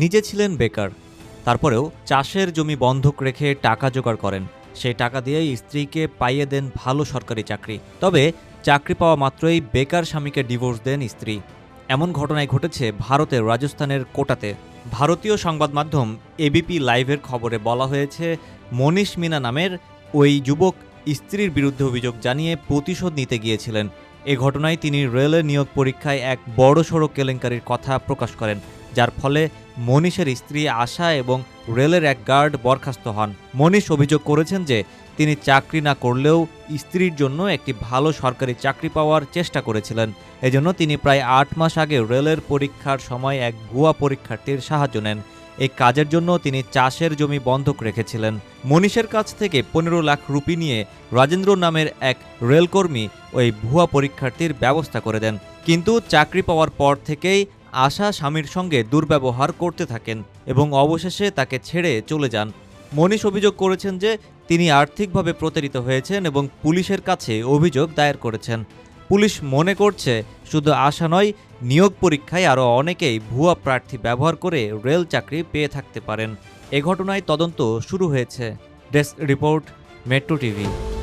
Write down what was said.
নিজে ছিলেন বেকার। তারপরেও চাষের জমি বন্ধক রেখে টাকা জোগাড় করেন। সেই টাকা দিয়েই স্ত্রীকে পাইয়ে দেন ভালো সরকারি চাকরি। তবে চাকরি পাওয়া মাত্রই বেকার স্বামীকে ডিভোর্স দেন স্ত্রী। এমন ঘটনায় ঘটেছে ভারতের রাজস্থানের কোটাতে। ভারতীয় সংবাদ মাধ্যম এবিপি লাইভের খবরে বলা হয়েছে, মনীষ মিনা নামের ওই যুবক স্ত্রীর বিরুদ্ধে অভিযোগ জানিয়ে প্রতিশোধ নিতে গিয়েছিলেন। এ ঘটনায় তিনি রেলের নিয়োগ পরীক্ষায় এক বড়সড় কেলেঙ্কারির কথা প্রকাশ করেন। যার ফলে মনীষের স্ত্রী আশা এবং রেলের এক গার্ড বরখাস্ত হন। মনীষ অভিযোগ করেছেন যে, তিনি চাকরি না করলেও স্ত্রীর জন্য একটি ভালো সরকারি চাকরি পাওয়ার চেষ্টা করেছিলেন। এজন্য তিনি প্রায় আট মাস আগে রেলের পরীক্ষার সময় এক ভুয়া পরীক্ষার্থীর সাহায্য নেন। এই কাজের জন্য তিনি চাষের জমি বন্ধক রেখেছিলেন। মনীষের কাছ থেকে পনেরো লাখ রুপি নিয়ে রাজেন্দ্র নামের এক রেলকর্মী ওই ভুয়া পরীক্ষার্থীর ব্যবস্থা করে দেন। কিন্তু চাকরি পাওয়ার পর থেকেই আশা স্বামীর সঙ্গে দুর্ব্যবহার করতে থাকেন এবং অবশেষে তাকে ছেড়ে চলে যান। মনীষ অভিযোগ করেছেন যে, তিনি আর্থিকভাবে প্রতারিত হয়েছেন এবং পুলিশের কাছে অভিযোগ দায়ের করেছেন। পুলিশ মনে করছে, শুধু আশা নয়, নিয়োগ পরীক্ষায় আরও অনেকেই ভুয়া প্রার্থী ব্যবহার করে রেল চাকরি পেয়ে থাকতে পারেন। এ ঘটনায় তদন্ত শুরু হয়েছে। Desk report, metro TV.